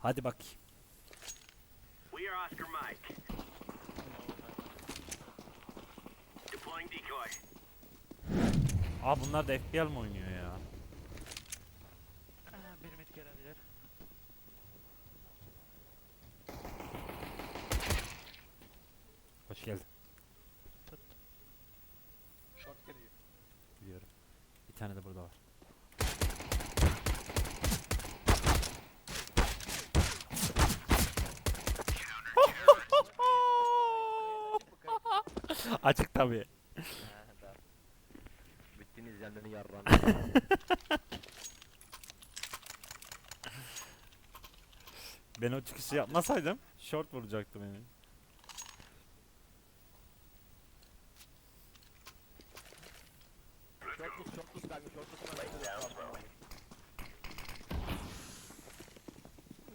Hadi bakayım. We are Oscar Mike. Deploying decoy. Aa bunlar da FPL mi oynuyor ya? Aa, bir mit gelebilir. Hoş geldin. Short geliyor. Biliyorum. Bir tane de burada var. Açık tabii. Bittiniz yerlerini yarran. Ben o çıkışı yapmasaydım short vuracaktı beni. Kanka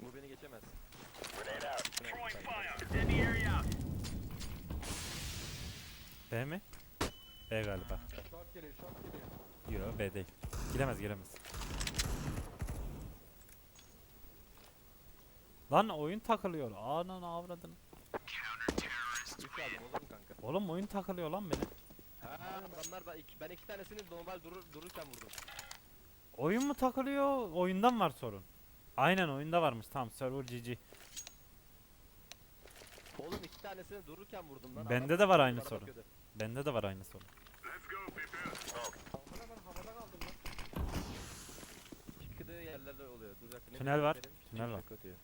Bu beni geçemez. Throwing fire. The area. B mi? B galiba. Short geliyor, short geliyor. Yo B değil. Giremez giremez. Lan oyun takılıyor. Anan avradın. 3 aldım olur mu kanka? Oğlum oyun takılıyor lan benim. Ha adamlar ben iki, ben iki tanesini normal durur, dururken vurdum. Oyun mu takılıyor? Oyundan var sorun. Aynen oyunda varmış. Tamam server GG. Oğlum iki tanesini dururken vurdum lan. Bende de var aynı sorun. bakıyordu. Bende de var aynı sorun. Amına ben havada kaldım lan. Çıktığı yerlerde oluyor. Dur bir dakika. ne Tünel var, benim? tünel var. Kötü.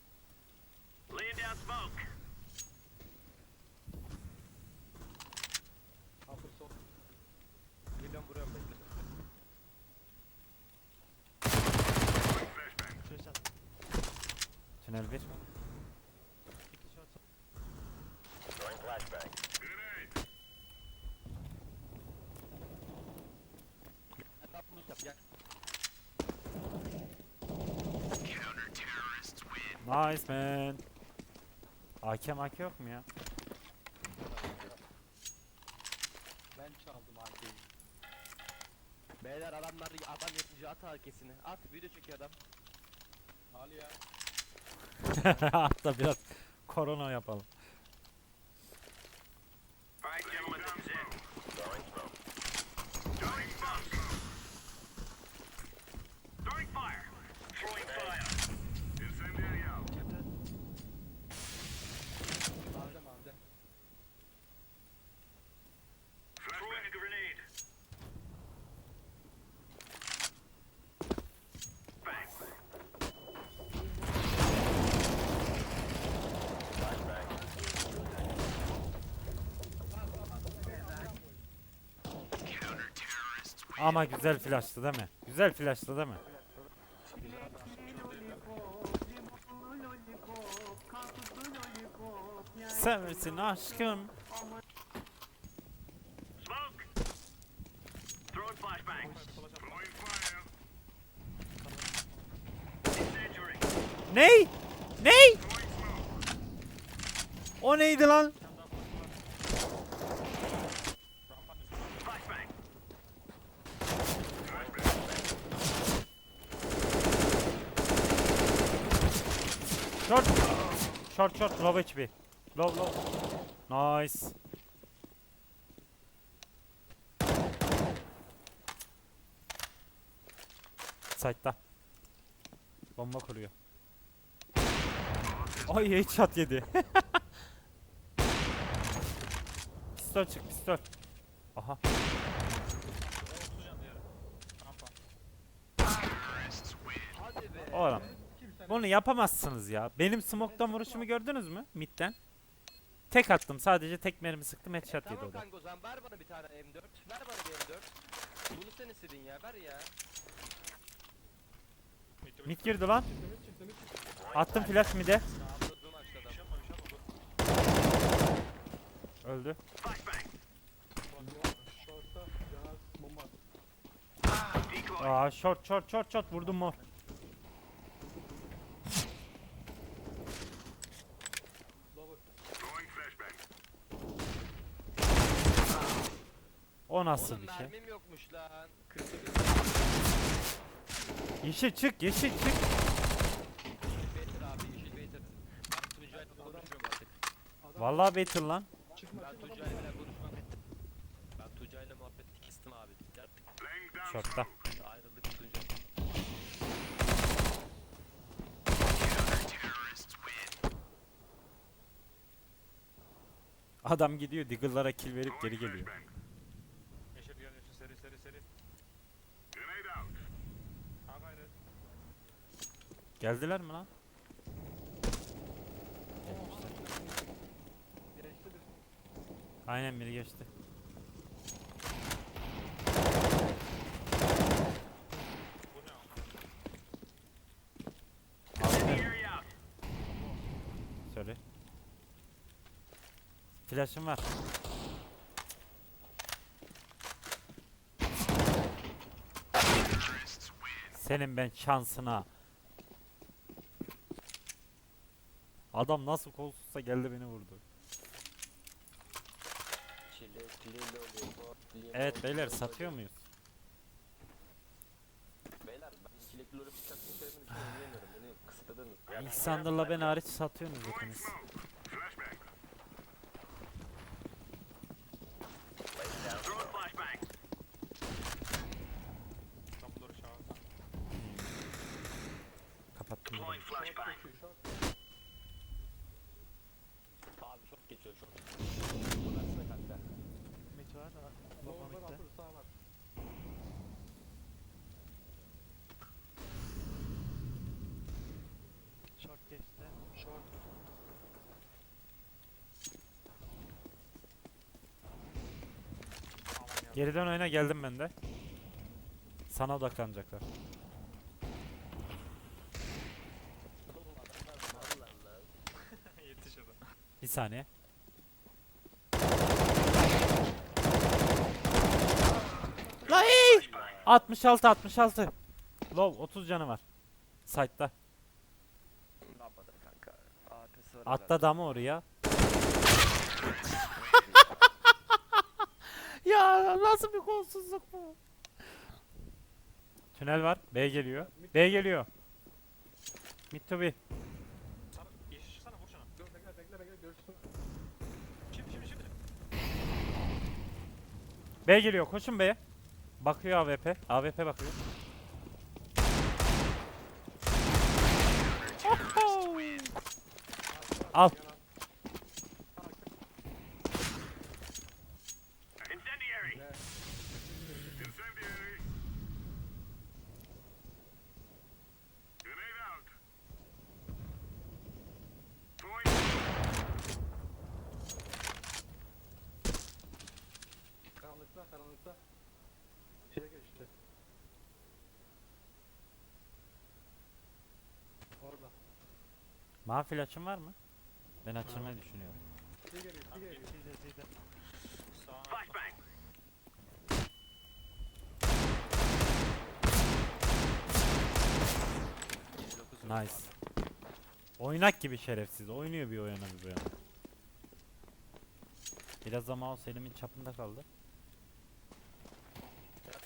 Laying down smoke. Upper sol. Geliyorum buraya bekle. Tünel 1. İki short. Hadi yap bunu yap gel. Nice man. AK AK yok mu ya? Ben çaldım AK'yi. Beyler adamlar adam yapınca at herkesini. At video çekiyor adam. Al ya. Hatta biraz korona yapalım. All right, gentlemen, this is it. Throwing smoke. Throwing smoke. Throwing fire. Throwing fire. Incendiary out. Mavde mavde. Throwing a grenade. Bang. Ama güzel flash'tı değil mi? Güzel flash'tı değil mi? Seversin aşkım. Ney? Ney? O neydi lan? Flashbang. Short. Short short low HP. Low low. Nice. Side'da. Bomba kuruyor. Ay headshot yedi. pistol çık pistol. Aha. Hadi be. Bunu yapamazsınız ya. Benim smoke'tan vuruşumu gördünüz mü? Mid'den. Tek attım. Sadece tek mermi sıktım. Headshot yedi Tamam o da. kanka o zaman ver bana bir tane M4. Ver bana bir M4. Bunu sen istedin ya ver ya. Mid girdi lan. Attım flash mid'e. Öldü. Aa short short short short vurdum mor. Lower. Throwing flashbang. O nasıl Oğlum bir şey? mermim yokmuş lan. 48 Yeşil çık yeşil çık. abi yeşil bedir. Vallahi Battle lan. Ben muhabbeti kestim abi. Artık Şortta. ayrıldık Tuncay. Adam gidiyor Diggle'lara kill verip geri geliyor. flashbang. Yeşil gel yeşil seri seri seri. Grenade out. Ha gayret. Geldiler mi lan? Aynen biri geçti. Söyle. Flash'ım var. Senin ben şansına. Adam nasıl kolsuzsa geldi beni vurdu. Evet beyler satıyor muyuz? Beyler ben çilekli. Beni kısıtladınız. Ben hariç satıyorsunuz Throwing hepiniz. çağırsan. Kapattım. flashbang. Çok iyi şort. Abi çok geçiyor çok. Bu versene kanka. Mit var. Lower var upper sağ var. Short geçti. Short. Aman ya. Geriden oyna geldim ben de. Sana odaklanacaklar. Yetiş adam. Bir saniye. La ey! 66 66. Low 30 canı var. Site'da. Ne yapmadın kanka? AP'si var. Atla damı oraya. ya nasıl bir kolsuzluk bu? Tünel var. B geliyor. B geliyor. Mid to B. B geliyor. Koşun B'ye. Bakıyor AWP. AWP bakıyor. Oho! Al. Incendiary. Ne? Incendiary. Grenade out. Throwing Karanlıkta karanlıkta. Şeye geçti. Orada. Mavi flash'ın var mı? Ben açılmayı düşünüyorum. Nice. Oynak gibi şerefsiz. Oynuyor bir oyuna bir oyuna. Biraz da mouse elimin çapında kaldı.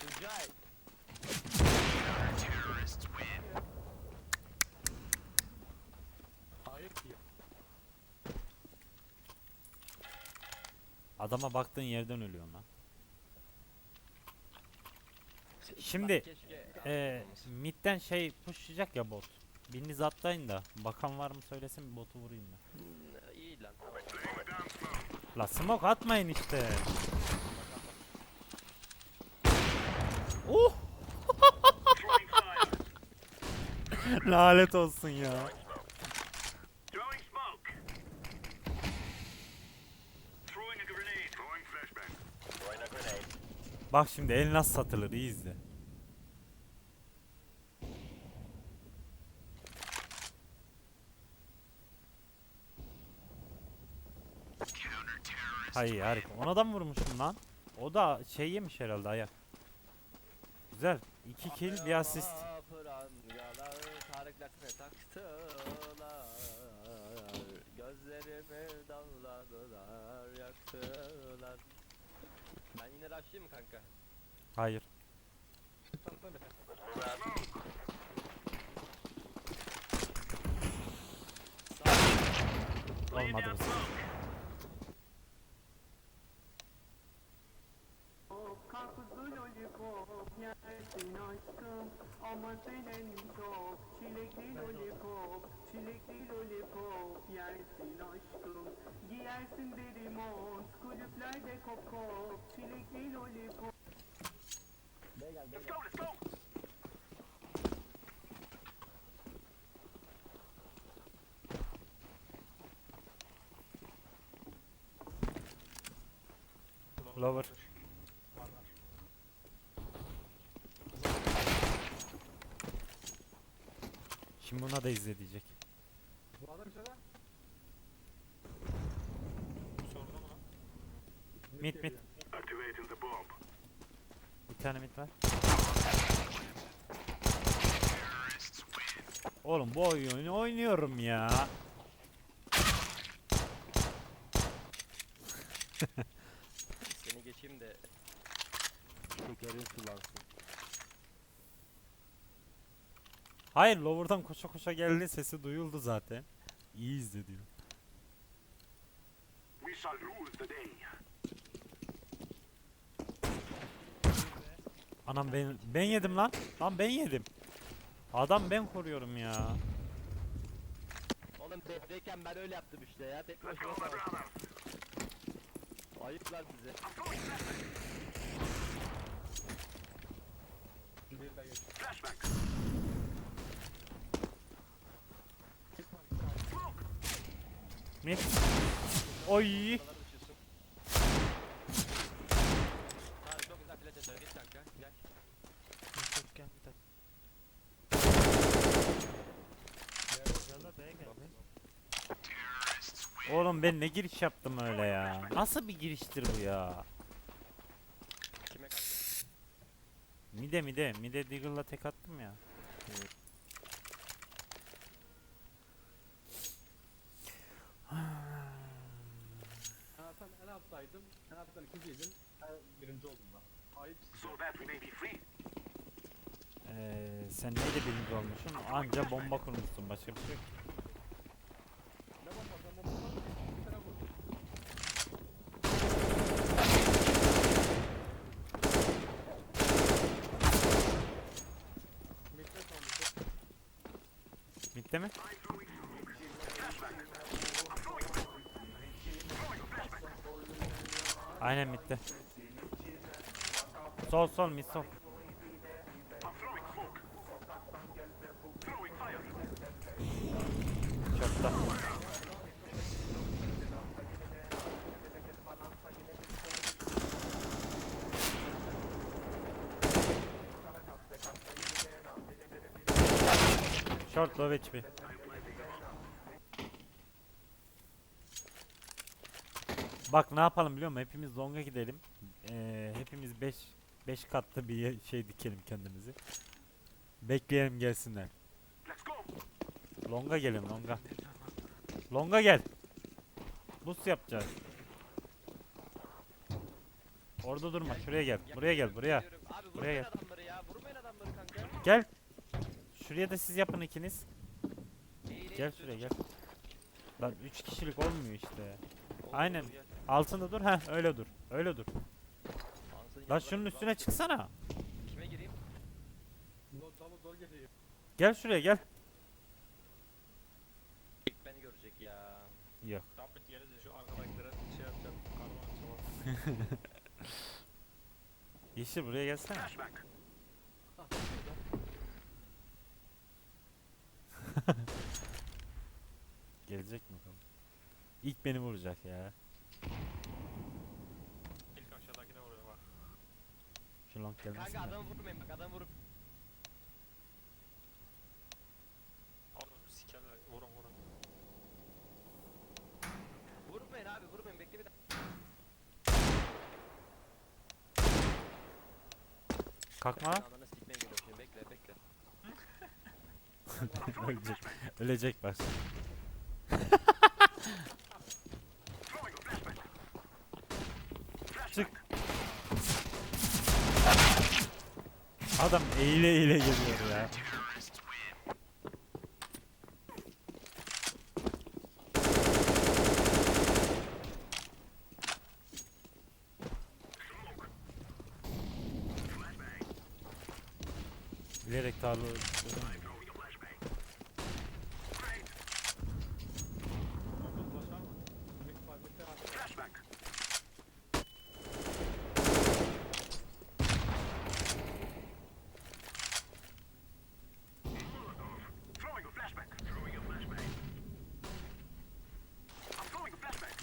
Tuncay. Adama baktığın yerden ölüyorsun lan. Şimdi eee midden şey pushlayacak ya bot. Biriniz atlayın da bakan var mı söylesin botu vurayım. Hmm, iyi lan. La smoke atmayın işte. Fire. Lanet olsun ya. Throwing smoke. Throwing a grenade. Throwing flashbang. Throwing a grenade. Bak şimdi el nasıl satılır iyi izle. Hayır harika. Ona da mı vurmuşum lan? O da şey yemiş herhalde ayak. Güzel. 2 kill bir asist. Gözlerimi damladılar yaktılar ben yine rushlayayım mı kanka? Hayır. Olmadı bu sefer. Çilekli lollipop çilekli lollipop Yersin aşkım, giyersin deri mont Kulüplerde kop kop, çilekli lollipop Let's go, let's go. Var. Şimdi buna da izle diyecek. Lan. Sordu mu lan? Mid mid. Activating the bomb. Bir tane mid var. Oğlum bu oyunu oynuyorum ya. Seni geçeyim de şekerin sulansın. Hayır lower'dan koşa koşa geldi sesi duyuldu zaten. İyi izle diyor. We shall rule the day. Anam ben ben yedim lan. Lan ben yedim. Adam ben koruyorum ya. Oğlum B'deyken ben öyle yaptım işte ya. Tek başıma savaştım. Ayıplar size. I'm throwing flashbang. Bir de geç. Flashbang. Mid. Oy. Buraları uçuyorsun. Tamam çok güzel flash atar. Git kanka. Gel. Oğlum ben ne giriş yaptım öyle ya. Nasıl bir giriştir bu ya? Mide mide. Mide Deagle'la tek attım ya. Hayatım en alttaydım. En alttan ikinciydim. Ben birinci oldum ben. Ayıp So that we may be free. Ee, sen neydi birinci olmuşsun? Anca bomba kurmuşsun. Başka bir şey yok. Ne bomba sen bomba var. Bir tane vur. Mitte mi? I'm throwing smoke. Flashbang. I'm throwing Throwing a flashbang. Aynen midde. Sol sol mid sol. Çöpte. Short low HP. Bak ne yapalım biliyor musun? Hepimiz longa gidelim. Ee, hepimiz 5 5 katlı bir şey dikelim kendimizi. Bekleyelim gelsinler. Longa gelin longa. Longa gel. Boost yapacağız. Orada durma şuraya gel. Buraya gel buraya. Buraya gel. adamları ya. Vurmayın adamları kanka. Gel. Şuraya da siz yapın ikiniz. Gel şuraya gel. Lan 3 kişilik olmuyor işte. Aynen. Altında dur. Heh öyle dur. Öyle dur. Lan şunun üstüne çıksana. Kime gireyim? Gel şuraya gel. İlk beni görecek ya. Yok. Gelince şu şey yapacağım. Karman çalar. Yeşil buraya gelsene. Gelecek mi bakalım? İlk beni vuracak ya. İlk aşağıdakine vuruyor bak. Şu long gelmesin Kanka de. adamı vurmayın bak adam vurup. Oğlum sikerler. Vurun vurun. Vurmayın abi vurmayın bekle bir dakika. Kalkma. Ananı sikmeye geliyorum şimdi bekle bekle. Ölecek. Ölecek bak. Throwing a flashbang. Çık. Adam eğile eğile geliyor ya. Bilerek tarla öldüm. Throwing a flashbang. Grenade. Bomba flash var mı? Bekle var bekle var. Flashbang. Molotov. Throwing a flashbang. Throwing a flashbang. I'm throwing a flashbang.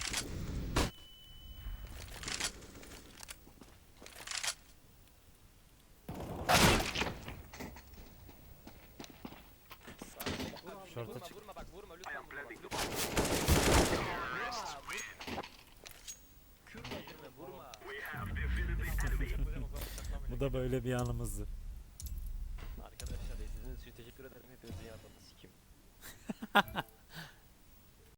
Şorta Vurma çık. vurma bak vurma lütfen vurma bak. Kürme girme vurma. Bu da böyle bir anımızdı. Arkadaşlar izlediğiniz için teşekkür ederim. Hepinizin yardımını sikim.